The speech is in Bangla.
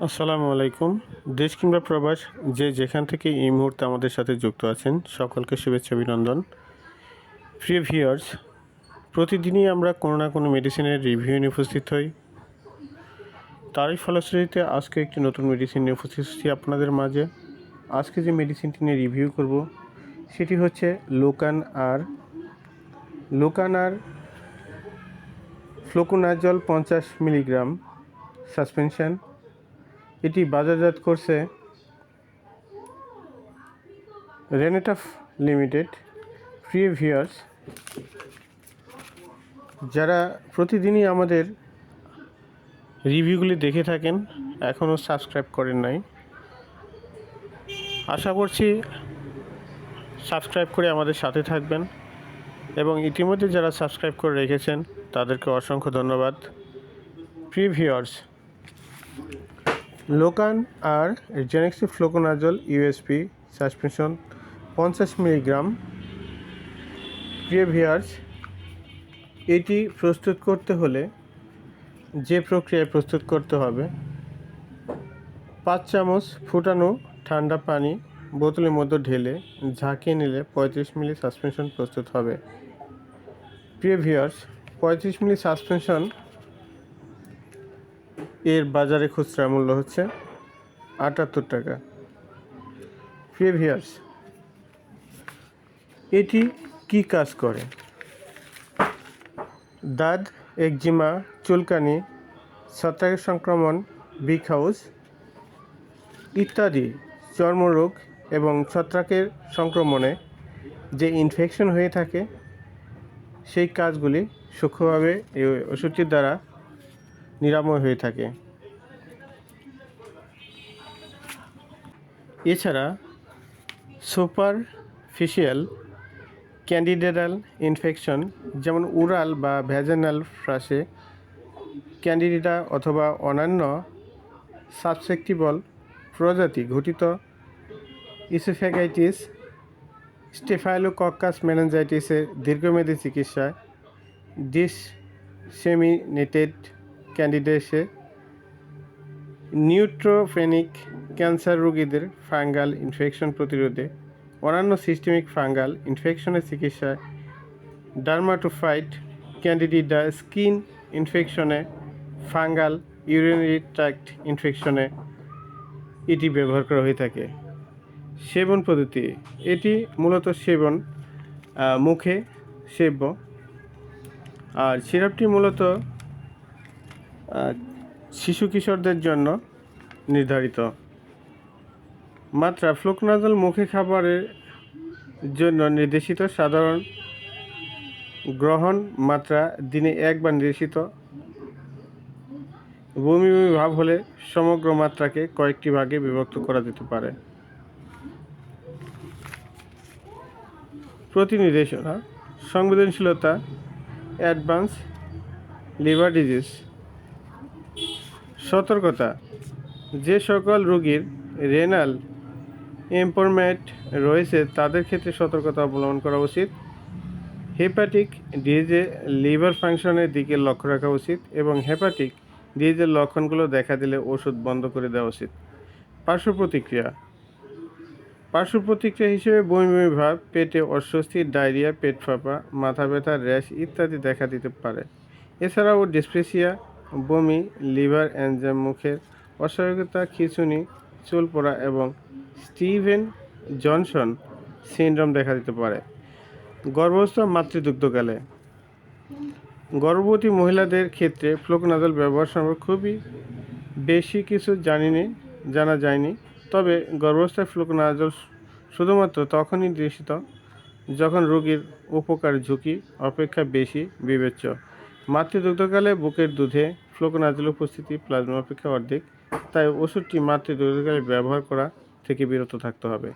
আসসালামু আলাইকুম। দেশ কিংবা প্রবাস, যে যেখান থেকে এই মুহূর্তে আমাদের সাথে যুক্ত আছেন, সকলকে শুভেচ্ছা, অভিনন্দন। প্রিয় ভিউয়ার্স, প্রতিদিনই আমরা কোনো না কোনো মেডিসিনের রিভিউ নিয়ে উপস্থিত হই। তারই ফলশ্রুতিতে আজকে একটি নতুন মেডিসিন নিয়ে উপস্থিত হচ্ছি আপনাদের মাঝে। আজকে যে মেডিসিনটি নিয়ে রিভিউ করব, সেটি হচ্ছে লোকান আর লোকান আর ফ্লোকোনাজল পঞ্চাশ মিলিগ্রাম সাসপেনশন। এটি বাজারজাত করছে রেনেটাফ লিমিটেড প্রিয় ভিউয়ার্স যারা প্রতিদিনই আমাদের রিভিউগুলি দেখে থাকেন, এখনও সাবস্ক্রাইব করেন নাই, আশা করছি সাবস্ক্রাইব করে আমাদের সাথে থাকবেন এবং ইতিমধ্যে যারা সাবস্ক্রাইব করে রেখেছেন, তাদেরকে অসংখ্য ধন্যবাদ। প্রিয় ভিউয়ার্স লোকান আর জেনেক্সি ফ্লোকোনাজল ইউএসপি সাসপেনশন পঞ্চাশ মিলিগ্রাম প্রিয় ভিয়ার্স এটি প্রস্তুত করতে হলে যে প্রক্রিয়ায় প্রস্তুত করতে হবে, পাঁচ চামচ ফুটানো ঠান্ডা পানি বোতলের মধ্যে ঢেলে ঝাঁকিয়ে নিলে পঁয়ত্রিশ মিলি সাসপেনশন প্রস্তুত হবে। প্রিয় ভিয়ার্স পঁয়ত্রিশ মিলি সাসপেনশন এর বাজারে খুচরা মূল্য হচ্ছে আটাত্তর টাকা। প্রিভিয়াস এটি কি কাজ করে? দাঁত, একজিমা, চুলকানি ছত্রাকের সংক্রমণ বিগ হাউস ইত্যাদি চর্মরোগ এবং ছত্রাকের সংক্রমণে যে ইনফেকশন হয়ে থাকে, সেই কাজগুলি সূক্ষ্মভাবে এই ওষুধটির দ্বারা নিরাময় হয়ে থাকে। এছাড়া সুপারফিশিয়াল ক্যান্ডিডেটাল ইনফেকশন যেমন উরাল বা ভ্যাজেনাল ফ্রাসে ক্যান্ডিডিটা অথবা অন্যান্য সাবসেক্টিবল প্রজাতি ঘটিত ইসোফ্যাগাইটিস স্টেফাইলোকক্কাস মেনাঞ্জাইটিসের দীর্ঘমেয়াদী চিকিৎসায় ডিসসেমিনেটেড ক্যান্ডিডেটে নিউট্রোফেনিক ক্যান্সার রোগীদের ফাঙ্গাল ইনফেকশন প্রতিরোধে অন্যান্য সিস্টেমিক ফাঙ্গাল ইনফেকশনের চিকিৎসায় ডার্মাটোফাইট ক্যান্ডিডিডা স্কিন ইনফেকশনে ফাঙ্গাল ইউরিনারি ট্র্যাক্ট ইনফেকশনে এটি ব্যবহার করা হয়ে থাকে। সেবন পদ্ধতি, এটি মূলত সেবন মুখে সেব্য। আর সিরাপটি মূলত শিশু কিশোরদের জন্য নির্ধারিত। মাত্রা ফ্লোকনাজল মুখে খাবারের জন্য নির্দেশিত। সাধারণ গ্রহণ মাত্রা দিনে একবার নির্দেশিত। বমি বমি ভাব হলে সমগ্র মাত্রাকে কয়েকটি ভাগে বিভক্ত করা যেতে পারে। প্রতি নির্দেশনা সংবেদনশীলতা, অ্যাডভান্স লিভার ডিজিজ। সতর্কতা। যে সকল রোগীর রেনাল ইম্পরমেন্ট রয়েছে, তাদের ক্ষেত্রে সতর্কতা অবলম্বন করা উচিত। হেপাটিক ডিজে লিভার ফাংশনের দিকে লক্ষ্য রাখা উচিত এবং হেপাটিক ডিজের লক্ষণগুলো দেখা দিলে ওষুধ বন্ধ করে দেওয়া উচিত। পার্শ্ব প্রতিক্রিয়া। পার্শ্ব প্রতিক্রিয়া হিসেবে বমি বমি ভাব, পেটে অস্বস্তি, ডায়রিয়া, পেট ফাঁপা, মাথা ব্যথা, র্যাশ ইত্যাদি দেখা দিতে পারে। এছাড়াও ডিসপ্রেসিয়া বমি, লিভার এনজাম মুখের অস্বাভাবিকতা খিঁচুনি চুল পড়া এবং স্টিভেন জনসন সিনড্রোম দেখা দিতে পারে। গর্ভস্থ মাতৃদুগ্ধকালে। গর্ভবতী মহিলাদের ক্ষেত্রে ফ্লোকনাজল ব্যবহার সম্পর্কে খুবই বেশি কিছু জানিনি, জানা যায়নি। তবে গর্ভাবস্থায় ফ্লোকনাজল শুধুমাত্র তখনই নির্দেশিত যখন রোগীর উপকার ঝুঁকি অপেক্ষা বেশি বিবেচ্য। মাতৃদুগ্ধকালে বুকের দুধে ফ্লোকোনাজল উপস্থিতি প্লাজমা অপেক্ষা অর্ধেক, তাই ওষুধটি মাতৃদুগ্ধকালে ব্যবহার করা থেকে বিরত থাকতে হবে।